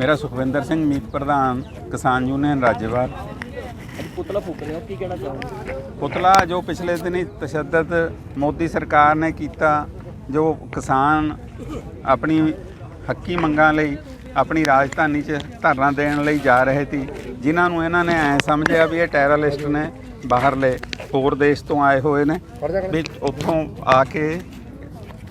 ਮੇਰਾ ਸੁਖਵਿੰਦਰ ਸਿੰਘ ਮੀਤ ਪ੍ਰਧਾਨ ਕਿਸਾਨ ਯੂਨੀਅਨ ਰਾਜੇਵਾਲ। ਅੱਜ ਪੁਤਲਾ ਫੂਕ ਰਹੇ ਕੀ ਕਹਿਣਾ ਚਾਹੋਗੇ? ਪੁਤਲਾ ਜੋ ਪਿਛਲੇ ਦਿਨੀ ਤਸ਼ੱਦਦ ਮੋਦੀ ਸਰਕਾਰ ਨੇ ਕੀਤਾ ਜੋ ਕਿਸਾਨ ਆਪਣੀ ਹੱਕੀ ਮੰਗਾਂ ਲਈ ਆਪਣੀ ਰਾਜਧਾਨੀ 'ਚ ਧਰਨਾ ਦੇਣ ਲਈ ਜਾ ਰਹੇ ਸੀ ਜਿਨ੍ਹਾਂ ਨੂੰ ਇਹਨਾਂ ਨੇ ਐ ਸਮਝਿਆ ਵੀ ਇਹ ਟੈਰਰਿਸਟ ਨੇ ਬਾਹਰਲੇ। ਹੋਰ ਦੇਸ਼ ਤੋਂ ਆਏ ਹੋਏ ਨੇ। ਵੀ ਉੱਥੋਂ ਆ ਕੇ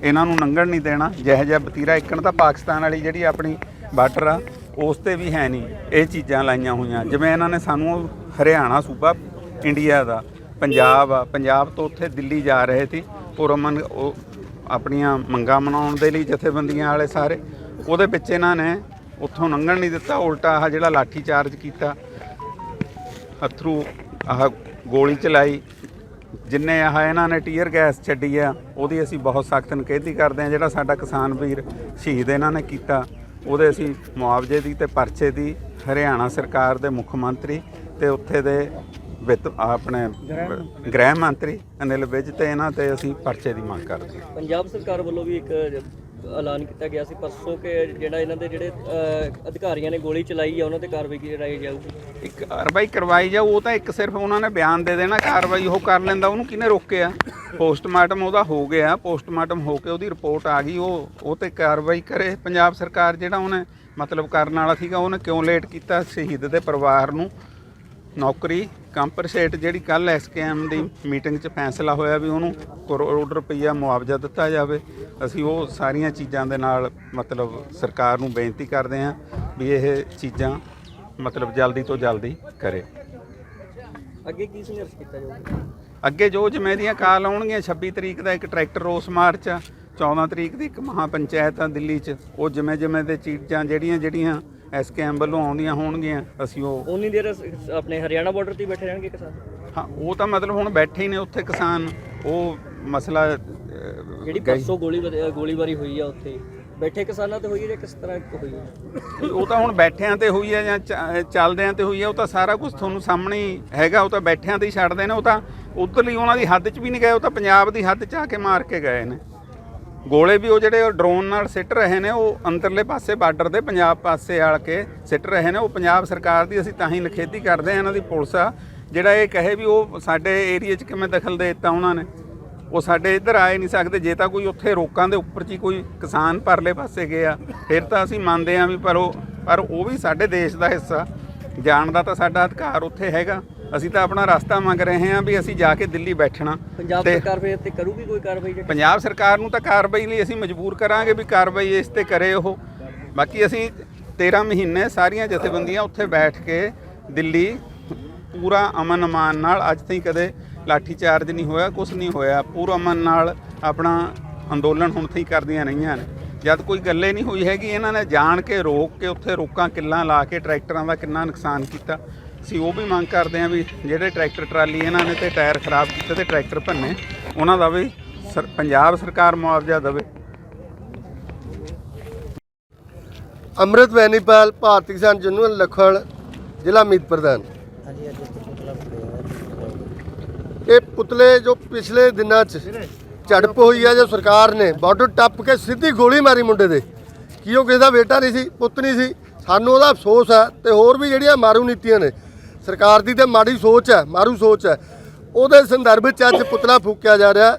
ਇਹਨਾਂ ਨੂੰ ਲੰਘਣ ਨਹੀਂ ਦੇਣਾ। ਜਿਹੋ ਜਿਹਾ ਵਤੀਰਾ ਇੱਕਣ ਤਾਂ ਪਾਕਿਸਤਾਨ ਵਾਲੀ ਜਿਹੜੀ ਆਪਣੀ ਬਾਰਡਰ ਆ ਉਸ ਤੇ ਵੀ ਹੈ ਨਹੀਂ। ਇਹ ਚੀਜ਼ਾਂ ਲਾਈਆਂ ਹੋਈਆਂ। ਜਿਵੇਂ ਇਹਨਾਂ ਨੇ ਸਾਨੂੰ ਹਰਿਆਣਾ ਸੂਬਾ ਇੰਡੀਆ ਦਾ ਪੰਜਾਬ ਆ। ਪੰਜਾਬ ਤੋਂ ਉੱਥੇ ਦਿੱਲੀ ਜਾ ਰਹੇ ਸੀ। ਪੁਰਮਨ ਉਹ ਆਪਣੀਆਂ ਮੰਗਾਂ ਮਨਾਉਣ ਦੇ ਲਈ ਜਥੇਬੰਦੀਆਂ ਵਾਲੇ ਸਾਰੇ। ਉਹਦੇ ਵਿੱਚ ਇਹਨਾਂ ਨੇ ਉੱਥੋਂ ਲੰਘਣ ਨਹੀਂ ਦਿੱਤਾ। ਉਲਟਾ ਆਹ ਜਿਹੜਾ ਲਾਠੀ ਚਾਰਜ ਕੀਤਾ ਅਥਰੂ ਆਹ ਗੋਲੀ ਚਲਾਈ। ਜਿੰਨੇ ਆਹ ਇਹਨਾਂ ਨੇ ਟੀਅਰ ਗੈਸ ਛੱਡੀ ਆ ਉਹਦੀ ਅਸੀਂ ਬਹੁਤ ਸਖਤ ਨਿਖੇਧੀ ਕਰਦੇ ਆ ਜਿਹੜਾ ਸਾਡਾ ਕਿਸਾਨ ਵੀਰ ਸ਼ਹੀਦ ਇਹਨਾਂ ਨੇ ਕੀਤਾ ਉਹਦੇ ਅਸੀਂ ਮੁਆਵਜ਼ੇ ਦੀ ਤੇ ਪਰਚੇ ਦੀ ਹਰਿਆਣਾ ਸਰਕਾਰ ਦੇ ਮੁੱਖ ਮੰਤਰੀ ਤੇ ਉੱਥੇ ਦੇ ਵਿੱਤ ਆਪਣੇ ਗ੍ਰਹਿ ਮੰਤਰੀ ਅਨਿਲ ਵਿਜ ਤੇ ਇਹਨਾਂ ਤੇ ਅਸੀਂ ਪਰਚੇ ਦੀ ਮੰਗ ਕਰਦੇ ਹਾਂ। ਪੰਜਾਬ ਸਰਕਾਰ ਵੱਲੋਂ ਵੀ ਇੱਕ ਐਲਾਨ ਕੀਤਾ ਗਿਆ ਸੀ ਪਰਸੋਂ ਕਿ ਜਿਹੜਾ ਇਹਨਾਂ ਦੇ ਜਿਹੜੇ ਅਹ, ਅਧਿਕਾਰੀਆਂ ਨੇ ਗੋਲੀ ਚਲਾਈ ਆ ਉਹਨਾਂ ਤੇ ਕਾਰਵਾਈ ਕੀਤੀ ਜਾਊਗੀ। ਇੱਕ ਕਾਰਵਾਈ ਕਰਵਾਈ ਜਾਊ ਉਹ ਤਾਂ ਇੱਕ ਸਿਰਫ ਉਹਨਾਂ ਨੇ ਬਿਆਨ ਦੇ ਦੇਣਾ ਕਾਰਵਾਈ ਉਹ ਕਰ ਲੈਂਦਾ ਉਹਨੂੰ ਕਿਹਨੇ ਰੋਕਿਆ? ਪੋਸਟਮਾਰਟਮ ਉਹਦਾ ਹੋ ਗਿਆ ਪੋਸਟਮਾਰਟਮ ਹੋ ਕੇ ਉਹਦੀ ਰਿਪੋਰਟ ਆ ਗਈ ਉਹ ਉਹ ਤੇ ਕਾਰਵਾਈ ਕਰੇ। ਪੰਜਾਬ ਸਰਕਾਰ ਜਿਹੜਾ ਉਹਨੇ ਮਤਲਬ ਕਰਨ ਵਾਲਾ ਸੀਗਾ ਉਹਨੇ ਕਿਉਂ ਲੇਟ ਕੀਤਾ ਸ਼ਹੀਦ ਦੇ ਪਰਿਵਾਰ ਨੂੰ? ਨੌਕਰੀ ਕੰਪਨਸੇਟ ਜਿਹੜੀ ਕੱਲ ਐਸਕੇਐਮ ਦੀ ਮੀਟਿੰਗ 'ਚ ਫੈਸਲਾ ਹੋਇਆ ਵੀ ਉਹਨੂੰ ਕਰੋੜ ਰੁਪਈਆ ਮੁਆਵਜ਼ਾ ਦਿੱਤਾ ਜਾਵੇ। ਅਸੀਂ ਉਹ ਸਾਰੀਆਂ ਚੀਜ਼ਾਂ ਦੇ ਨਾਲ ਮਤਲਬ ਸਰਕਾਰ ਨੂੰ ਬੇਨਤੀ ਕਰਦੇ ਹਾਂ ਵੀ ਇਹ ਚੀਜ਼ਾਂ ਮਤਲਬ ਜਲਦੀ ਤੋਂ ਜਲਦੀ ਕਰੇ। ਅੱਗੇ ਕੀ ਸੰਘਰਸ਼ ਕੀਤਾ ਜਾਊਗਾ? ਅੱਗੇ ਜੋ ਜਿਵੇਂ ਦੀਆਂ ਕਾਲ ਆਉਣਗੀਆਂ 26 ਤਰੀਕ ਦਾ ਇੱਕ ਟਰੈਕਟਰ ਰੋਸ ਮਾਰਚ ਆ 14 ਤਰੀਕ ਦੀ ਇੱਕ ਮਹਾ ਪੰਚਾਇਤ ਆ ਦਿੱਲੀ 'ਚ ਉਹ ਜਿਵੇਂ ਜਿਵੇਂ ਦੇ ਚੀਜ਼ਾਂ ਜਿਹੜੀਆਂ ਜਿਹੜੀਆਂ ਐਸਕੇਐਮ ਵੱਲੋਂ ਆਉਂਦੀਆਂ ਹੋਣਗੀਆਂ ਅਸੀਂ ਉਹ ਉਨੀ ਦੇਰ ਆਪਣੇ ਹਰਿਆਣਾ ਬਾਰਡਰ ਤੇ ਹੀ ਬੈਠੇ ਰਹਿਣਗੇ ਕਿਸਾਨ? ਹਾਂ ਉਹ ਤਾਂ ਮਤਲਬ ਹੁਣ ਬੈਠੇ ਹੀ ਨੇ ਉੱਥੇ ਕਿਸਾਨ ਉਹ ਮਸਲਾ ਅਹ, ਜਿਹੜੀ ਗਈ- ਪਰਸੋਂ ਗੋਲੀ ਗੋਲੀਬਾਰੀ ਹੋਈ ਆ ਉੱਥੇ ਬੈਠੇ ਕਿਸਾਨਾਂ ਤੇ ਹੋਈ ਹੈ ਜਾਂ ਕਿਸ ਤਰ੍ਹਾਂ ਹੋਈ ਹੈ ਉਹ ਤਾਂ ਹੁਣ ਬੈਠਿਆਂ ਤੇ ਹੋਈ ਹੈ ਜਾਂ ਚ- ਚੱਲਦਿਆਂ ਤੇ ਹੋਈ ਹੈ ਉਹ ਤਾਂ ਸਾਰਾ ਕੁਝ ਤੁਹਾਨੂੰ ਸਾਹਮਣੇ ਹੀ ਹੈਗਾ ਉਹ ਤਾਂ ਬੈਠਿਆਂ ਤੇ ਹੀ ਛੱਡਦੇ ਨੇ ਉਹ ਤਾਂ ਉਧਰਲੀ ਉਹਨਾਂ ਦੀ ਹੱਦ 'ਚ ਵੀ ਨਹੀਂ ਗਏ ਉਹ ਤਾਂ ਪੰਜਾਬ ਦੀ ਹੱਦ 'ਚ ਆ ਕੇ ਮਾਰ ਕੇ ਗਏ ਨੇ। ਗੋਲੇ ਵੀ ਉਹ ਜਿਹੜੇ ਡਰੋਨ ਨਾਲ ਸਿੱਟ ਰਹੇ ਨੇ, ਉਹ ਅੰਦਰਲੇ ਪਾਸੇ ਬਾਰਡਰ ਦੇ ਪੰਜਾਬ ਪਾਸੇ ਆਲ ਕੇ ਸਿੱਟ ਰਹੇ ਨੇ। ਉਹ ਪੰਜਾਬ ਸਰਕਾਰ ਦੀ ਅਸੀਂ ਤਾਂ ਹੀ ਨਿਖੇਧੀ ਕਰਦੇ ਆ ਇਹਨਾਂ ਦੀ ਪੁਲਿਸ ਆ। ਜਿਹੜਾ ਇਹ ਕਹੇ ਵੀ ਉਹ ਸਾਡੇ ਏਰੀਆ 'ਚ ਕਿਵੇਂ ਦਖਲ ਦੇ ਦਿੱਤਾ ਉਹਨਾਂ ਨੇ, ਉਹ ਸਾਡੇ ਇੱਧਰ ਆਏ ਨਹੀਂ ਸਕਦੇ। ਜੇ ਤਾਂ ਕੋਈ ਉੱਥੇ ਰੋਕਾਂ ਦੇ ਉੱਪਰ 'ਚ ਹੀ ਕੋਈ ਕਿਸਾਨ ਪਰਲੇ ਪਾਸੇ ਗਿਆ, ਫਿਰ ਤਾਂ ਅਸੀਂ ਮੰਨਦੇ ਆ ਵੀ ਪਰ ਉਹ ਪਰ ਉਹ ਵੀ ਸਾਡੇ ਦੇਸ਼ ਦਾ ਹਿੱਸਾ। ਜਾਣ ਦਾ ਤਾਂ ਸਾਡਾ ਅਧਿਕਾਰ ਉੱਥੇ ਹੈਗਾ। ਅਸੀਂ ਤਾਂ ਆਪਣਾ ਰਸਤਾ ਮੰਗ ਰਹੇ ਹਾਂ ਵੀ ਅਸੀਂ ਜਾ ਕੇ ਦਿੱਲੀ ਬੈਠਣਾ। ਪੰਜਾਬ ਤੇ- ਸਰਕਾਰ ਫਿਰ ਤੇ ਕਰੂਗੀ ਕੋਈ ਕਾਰਵਾਈ ਜਾਂ ਪੰਜਾਬ ਸਰਕਾਰ ਨੂੰ ਤਾਂ ਕਾਰਵਾਈ ਲਈ ਅਸੀਂ ਮਜਬੂਰ ਕਰਾਂਗੇ ਵੀ ਕਾਰਵਾਈ ਇਸ ਤੇ ਕਰੇ ਉਹ। ਬਾਕੀ ਅਸੀਂ 13 ਮਹੀਨੇ ਸਾਰੀਆਂ ਜਥੇਬੰਦੀਆਂ ਉੱਥੇ ਬੈਠ ਕੇ ਦਿੱਲੀ ਪੂਰਾ ਅਮਨ ਅਮਾਨ ਨਾਲ ਅੱਜ ਤਾਈਂ ਕਦੇ ਲਾਠੀ ਚਾਰਜ ਨਹੀਂ ਹੋਇਆ ਕੁਝ ਨਹੀਂ ਹੋਇਆ। ਪੂਰਾ ਅਮਨ ਨਾਲ ਆਪਣਾ ਅੰਦੋਲਨ ਹੁਣ ਤਾਈਂ ਕਰਦੀਆਂ ਰਹੀਆਂ ਨੇ। ਜਦ ਕੋਈ ਗੱਲੇ ਨਹੀਂ ਹੋਈ ਹੈਗੀ ਇਹਨਾਂ ਨੇ ਜਾਣ ਕੇ ਰੋਕ ਕੇ ਉੱਥੇ ਰੋਕਾਂ ਕਿੱਲਾਂ ਲਾ ਕੇ ਟਰੈਕਟਰਾਂ ਦਾ ਕਿੰਨਾ ਨੁਕਸਾਨ ਕੀਤਾ। ਅਸੀਂ ਉਹ ਵੀ ਮੰਗ ਕਰਦੇ ਹਾਂ ਵੀ ਜਿਹੜੇ ਟਰੈਕਟਰ ਟਰਾਲੀ ਇਹਨਾਂ ਨੇ ਤੇ ਟਾਇਰ ਖਰਾਬ ਕੀਤੇ ਤੇ ਟਰੈਕਟਰ ਭੰਨੇ, ਉਹਨਾਂ ਦਾ ਵੀ ਸਰ- ਪੰਜਾਬ ਸਰਕਾਰ ਮੁਆਵਜ਼ਾ ਦੇਵੇ। ਅੰਮ੍ਰਿਤ ਵੈਨੀਪਾਲ ਭਾਰਤੀ ਕਿਸਾਨ ਯੂਨੀਅਨ ਲਖਣ ਜ਼ਿਲ੍ਹਾ ਮੀਤ ਪ੍ਰਧਾਨ। ਇਹ ਪੁਤਲੇ ਜੋ ਪਿਛਲੇ ਦਿਨਾਂ 'ਚ ਝੜਪ ਹੋਈ ਹੈ ਜੋ ਸਰਕਾਰ ਨੇ ਬਾਰਡਰ ਟੱਪ ਕੇ ਸਿੱਧੀ ਗੋਲੀ ਮਾਰੀ ਮੁੰਡੇ ਦੇ। ਕੀ ਉਹ ਕਿਸੇ ਦਾ ਬੇਟਾ ਨਹੀਂ ਸੀ, ਪੁੱਤ ਨਹੀਂ ਸੀ, ਸਾਨੂੰ ਉਹਦਾ ਅਫਸੋਸ ਹੈ ਤੇ ਹੋਰ ਵੀ ਜਿਹੜੀਆਂ ਮਾਰੂ ਨੀਤੀਆਂ ਨੇ ਸਰਕਾਰ ਦੀ ਤੇ ਮਾੜੀ ਸੋਚ ਹੈ ਮਾਰੂ ਸੋਚ ਹੈ। ਉਹਦੇ ਸੰਦਰਭ 'ਚ ਅੱਜ ਪੁਤਲਾ ਫੂਕਿਆ ਜਾ ਰਿਹਾ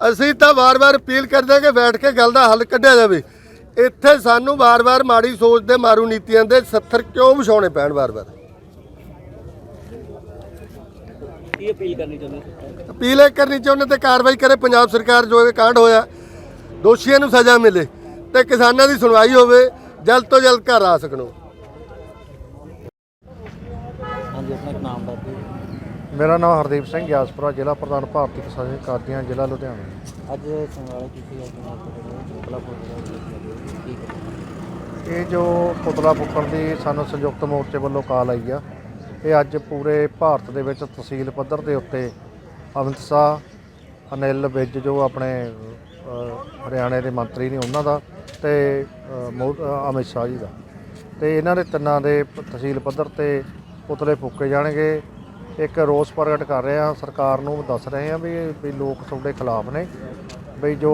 ਅਸੀਂ ਤਾਂ ਵਾਰ-ਵਾਰ ਅਪੀਲ ਕਰਦੇ ਕਿ ਬੈਠ ਕੇ ਗੱਲ ਦਾ ਹੱਲ ਕੱਢਿਆ ਜਾਵੇ। ਇੱਥੇ ਸਾਨੂੰ ਵਾਰ-ਵਾਰ ਮਾੜੀ ਸੋਚ ਦੇ ਮਾਰੂ ਨੀਤੀਆਂ ਦੇ 70 ਕਿਉਂ ਵਿਛਾਉਣੇ ਪੈਣ ਵਾਰ-ਵਾਰ? ਕੀ ਅਪੀਲ ਕਰਨੀ ਚਾਹੁੰਦੇ ਅਪੀਲ ਇਹ ਕਰਨੀ ਚਾਹੁੰਦੇ ਤੇ ਕਾਰਵਾਈ ਕਰੇ ਪੰਜਾਬ ਸਰਕਾਰ ਜੋ ਇਹ ਕਾਂਡ ਹੋਇਆ ਦੋਸ਼ੀਆਂ ਨੂੰ ਸਜ਼ਾ ਮਿਲੇ ਤੇ ਕਿਸਾਨਾਂ ਦੀ ਸੁਣਵਾਈ ਹੋਵੇ ਜਲਦ ਤੋਂ ਜਲਦ ਘਰ ਆ ਸਕਣੋ ਹਾਂਜੀ ਆਪਣਾ ਇੱਕ ਨਾਮ ਦੱਸ ਦਿਓ ਮੇਰਾ ਨਾਮ ਹਰਦੀਪ ਸਿੰਘ ਗਿਆਸਪੁਰਾ ਜ਼ਿਲ੍ਹਾ ਪ੍ਰਧਾਨ ਭਾਰਤੀ ਕਿਸਾਨ ਕਾਦੀਆਂ ਜ਼ਿਲ੍ਹਾ ਲੁਧਿਆਣਾ। ਅੱਜ ਸੰਗਾਲਾ ਕੀਤੀ ਹੈ ਪੁਤਲਾ ਠੀਕ ਹੈ ਇਹ ਜੋ ਪੁਤਲਾ ਫੁੱਕਣ ਦੀ ਸਾਨੂੰ ਸੰਯੁਕਤ ਮੋਰਚੇ ਵੱਲੋਂ ਕਾਲ ਆਈ ਆ ਇਹ ਅੱਜ ਪੂਰੇ ਭਾਰਤ ਦੇ ਵਿੱਚ ਤਹਿਸੀਲ ਪੱਧਰ ਦੇ ਉੱਤੇ ਅਮਿਤ ਸ਼ਾਹ ਅਨਿਲ ਵਿਜ ਜੋ ਆਪਣੇ ਹਰਿਆਣੇ ਦੇ ਮੰਤਰੀ ਨੇ ਉਹਨਾਂ ਦਾ ਤੇ ਅਮਿਤ ਸ਼ਾਹ ਜੀ ਦਾ। ਤੇ ਇਹਨਾਂ ਦੇ ਤਿੰਨਾਂ ਦੇ ਤਹਿਸੀਲ ਪੱਧਰ ਤੇ ਪੁਤਲੇ ਫੂਕੇ ਜਾਣਗੇ। ਇੱਕ ਰੋਸ ਪ੍ਰਗਟ ਕਰ ਰਹੇ ਹਾਂ ਸਰਕਾਰ ਨੂੰ ਦੱਸ ਰਹੇ ਹਾਂ ਵੀ ਵੀ ਲੋਕ ਤੁਹਾਡੇ ਖਿਲਾਫ ਨੇ ਵੀ ਜੋ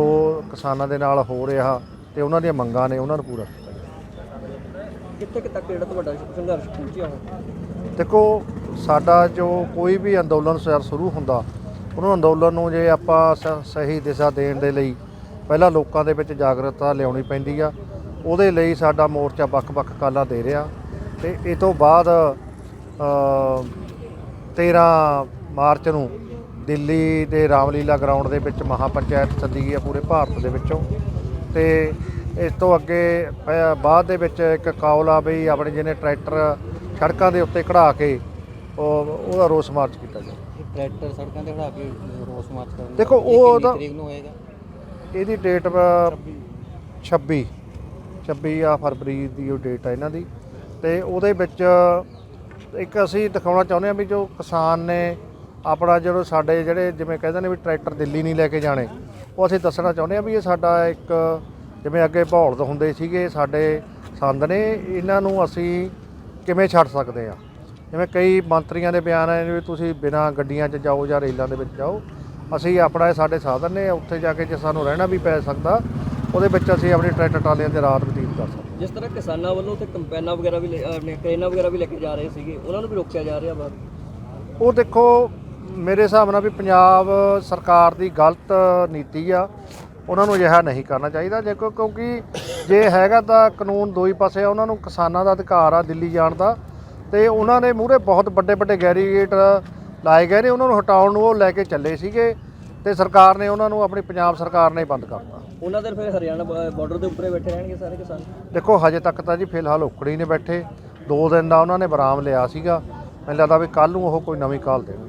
ਕਿਸਾਨਾਂ ਦੇ ਨਾਲ ਹੋ ਰਿਹਾ ਤੇ ਉਹਨਾਂ ਦੀਆਂ ਮੰਗਾਂ ਨੇ ਉਹਨਾਂ ਨੂੰ ਪੂਰਾ ਕੀਤਾ ਜਾਵੇ। ਕਿੱਥੇ ਕਿ ਤੱਕ ਜਿਹੜਾ ਤੁਹਾਡਾ ਸੰਘਰਸ਼ ਪਹੁੰਚਿਆ ਦੇਖੋ ਸਾਡਾ ਜੋ ਕੋਈ ਵੀ ਅੰਦੋਲਨ ਸਰ ਸ਼ੁਰੂ ਹੁੰਦਾ ਉਹਨੂੰ ਅੰਦੋਲਨ ਨੂੰ ਜੇ ਆਪਾਂ ਸਹੀ ਦਿਸ਼ਾ ਦੇਣ ਦੇ ਲਈ ਪਹਿਲਾਂ ਲੋਕਾਂ ਦੇ ਵਿੱਚ ਜਾਗਰੂਕਤਾ ਲਿਆਉਣੀ ਪੈਂਦੀ ਆ ਉਹਦੇ ਲਈ ਸਾਡਾ ਮੋਰਚਾ ਵੱਖ-ਵੱਖ ਕਾਲਾਂ ਦੇ ਰਿਹਾ ਤੇ ਇਹ ਤੋਂ ਬਾਅਦ 13 ਮਾਰਚ ਨੂੰ ਦਿੱਲੀ ਦੇ ਰਾਮਲੀਲਾ ਗਰਾਊਂਡ ਦੇ ਵਿੱਚ ਮਹਾਪੰਚਾਇਤ ਸੱਦੀ ਗਈ ਹੈ ਪੂਰੇ ਭਾਰਤ ਦੇ ਵਿੱਚੋਂ। ਤੇ ਇਸ ਤੋਂ ਅੱਗੇ ਬਾਅਦ ਦੇ ਵਿੱਚ ਇੱਕ ਕਾਲ ਆ ਬਈ ਆਪਣੇ ਜਿਹਨੇ ਟਰੈਕਟਰ ਸੜਕਾਂ ਦੇ ਉੱਤੇ ਖੜਾ ਕੇ ਉਹ ਉਹਦਾ ਰੋਸ ਮਾਰਚ ਕੀਤਾ ਜਾਵੇ ਟਰੈਕਟਰ ਸੜਕਾਂ ਤੇ ਖੜਾ ਕੇ ਰੋਸ ਮਾਰਚ ਕਰਨ ਦੇਖੋ ਉਹ ਨੂੰ ਹੋਏਗਾ? ਇਹਦੀ ਡੇਟ 26 26 ਆ ਫਰਵਰੀ ਦੀ ਉਹ ਡੇਟ ਆ ਇਹਨਾਂ ਦੀ। ਤੇ ਉਹਦੇ ਵਿੱਚ ਇੱਕ ਅਸੀਂ ਦਿਖਾਉਣਾ ਚਾਹੁੰਦੇ ਹਾਂ ਵੀ ਜੋ ਕਿਸਾਨ ਨੇ ਆਪਣਾ ਜਦੋਂ ਸਾਡੇ ਜਿਹੜੇ ਜਿਵੇਂ ਕਹਿੰਦੇ ਨੇ ਵੀ ਟਰੈਕਟਰ ਦਿੱਲੀ ਨਹੀਂ ਲੈ ਕੇ ਜਾਣੇ, ਉਹ ਅਸੀਂ ਦੱਸਣਾ ਚਾਹੁੰਦੇ ਹਾਂ ਵੀ ਇਹ ਸਾਡਾ ਇੱਕ ਜਿਵੇਂ ਅੱਗੇ ਭੌਲਦ ਹੁੰਦੇ ਸੀਗੇ, ਸਾਡੇ ਸੰਦ ਨੇ, ਇਹਨਾਂ ਨੂੰ ਅਸੀਂ ਕਿਵੇਂ ਛੱਡ ਸਕਦੇ ਆ ਜਿਵੇਂ ਕਈ ਮੰਤਰੀਆਂ ਦੇ ਬਿਆਨ ਆਏ ਨੇ ਵੀ ਤੁਸੀਂ ਬਿਨਾਂ ਗੱਡੀਆਂ 'ਚ ਜਾਓ ਜਾਂ ਰੇਲਾਂ ਦੇ ਵਿੱਚ ਜਾਓ, ਅਸੀਂ ਆਪਣਾ ਇਹ ਸਾਡੇ ਸਾਧਨ ਨੇ, ਉੱਥੇ ਜਾ ਕੇ ਜੇ ਸਾਨੂੰ ਰਹਿਣਾ ਵੀ ਪੈ ਸਕਦਾ, ਉਹਦੇ ਵਿੱਚ ਅਸੀਂ ਆਪਣੇ ਟਰੈਕਟਰ ਟਰਾਲੀਆਂ ਤੇ ਰਾਤ ਬਤੀਤ ਕਰ ਸਕਦੇ ਜਿਸ ਤਰ੍ਹਾਂ ਕਿਸਾਨਾਂ ਵੱਲੋਂ ਤੇ ਕੰਪੈਨਾਂ ਵਗੈਰਾ ਵੀ ਲੈ- ਆਪਣੇ ਵਗੈਰਾ ਵੀ ਲੈ ਕੇ ਜਾ ਰਹੇ ਸੀਗੇ, ਉਹਨਾਂ ਨੂੰ ਵੀ ਰੋਕਿਆ ਜਾ ਰਿਹਾ ਵਾ ਉਹ ਦੇਖੋ, ਮੇਰੇ ਹਿਸਾਬ ਨਾਲ ਵੀ ਪੰਜਾਬ ਸਰਕਾਰ ਦੀ ਗਲਤ ਨੀਤੀ ਆ, ਉਹਨਾਂ ਨੂੰ ਅਜਿਹਾ ਨਹੀਂ ਕਰਨਾ ਚਾਹੀਦਾ। ਜੇ ਕਿਉਂਕਿ ਜੇ ਹੈਗਾ ਤਾਂ ਕਾਨੂੰਨ ਦੋ ਹੀ ਪਾਸੇ ਆ, ਉਹਨਾਂ ਨੂੰ ਕਿਸਾਨਾਂ ਦਾ ਅਧਿਕਾਰ ਆ ਦਿੱਲੀ ਜਾਣ ਦਾ, ਤੇ ਉਹਨਾਂ ਨੇ ਮੂਹਰੇ ਬਹੁਤ ਵੱਡੇ ਵੱਡੇ ਗੈਰੀਗੇਟ ਲਾਏ ਗਏ ਨੇ, ਉਹਨਾਂ ਨੂੰ ਹਟਾਉਣ ਨੂੰ ਉਹ ਲੈ ਕੇ ਚੱਲੇ ਸੀਗੇ। ਤੇ ਸਰਕਾਰ ਨੇ ਉਹਨਾਂ ਨੂੰ ਆਪਣੀ ਪੰਜਾਬ ਸਰਕਾਰ ਨੇ ਬੰਦ ਕਰਤਾ। ਉਹਨਾਂ ਦੇ ਫਿਰ ਹਰਿਆਣਾ ਬਾਰਡਰ ਦੇ ਉੱਪਰੇ ਬੈਠੇ ਰਹਿਣਗੇ ਸਾਰੇ ਕਿਸਾਨ? ਦੇਖੋ ਹਜੇ ਤੱਕ ਤਾਂ ਜੀ ਫਿਲਹਾਲ ਉਖੜੀ ਨੇ ਬੈਠੇ। ਦੋ ਦਿਨ ਦਾ ਉਹਨਾਂ ਨੇ ਵਿਰਾਮ ਲਿਆ ਸੀਗਾ। ਮੈਨੂੰ ਲੱਗਦਾ ਵੀ ਕੱਲ ਨੂੰ ਉਹ ਕੋਈ ਨਵੀਂ ਕਾਲ ਦੇਣਗੇ।